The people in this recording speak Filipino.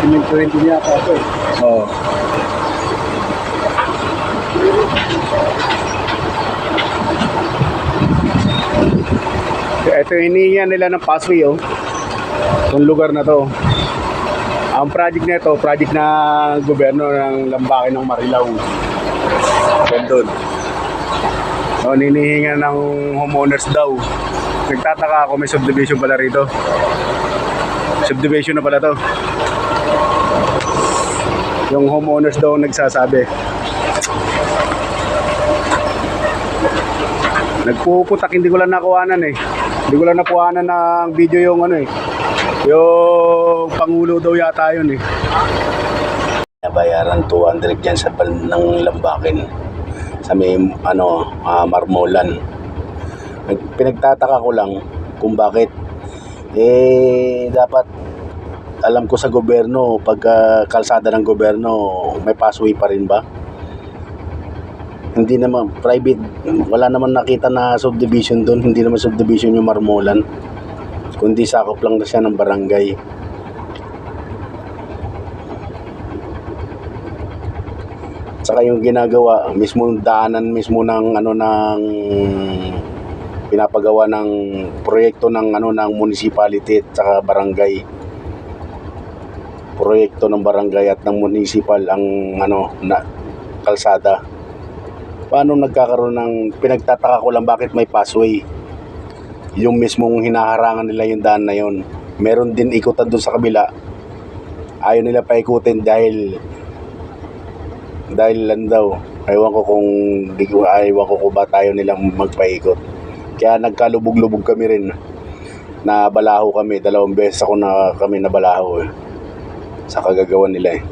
Simentohin din yata ito eh. Oo. Ito yung hinihingan nila ng pathway oh. Itong lugar na to. Ang project na ito, project na gobyerno ng Lambakin ng Marilao. Yan doon. So, ninihingan ng homeowners daw. Nagtataka ako, may subdivision pala rito. Subdivision na pala to. Yung homeowners daw nagsasabi. Nagpuputak, hindi ko lang nakuhanan eh. Hindi ko lang nakuhanan ng video yung ano eh. Yung Pangulo daw yata yun eh. Nabayaran 200 dyan sa bal ng Lambakin. Sa may ano, ah, Marmolan. Nag- Pinagtataka ko lang kung bakit. Eh, dapat alam ko sa gobyerno, pagka kalsada ng gobyerno, may passway pa rin ba? Hindi naman, private, wala naman nakita na subdivision doon, hindi naman subdivision yung Marmolan. Kundi sakop lang na siya ng barangay. Saka yung ginagawa, mismo daanan mismo ng ano ng pinapagawa ng proyekto ng ano ng municipality at saka barangay proyekto ng barangay at ng municipal ang ano na kalsada. Paano nagkakaroon ng pinagtataka ko lang bakit may passway? Yung mismong hinaharangan nila yung daan na yun. Meron din ikutan doon sa kabila. Ayaw nila paikutin dahil dahil lang daw. Aywan ko kung di ko aywan ko kung ba tayo nilang magpaikot. Kaya nagkalubog-lubog kami rin. Na balaho kami. Dalawang beses ako na kami na balaho eh. Sa kagagawa nila eh.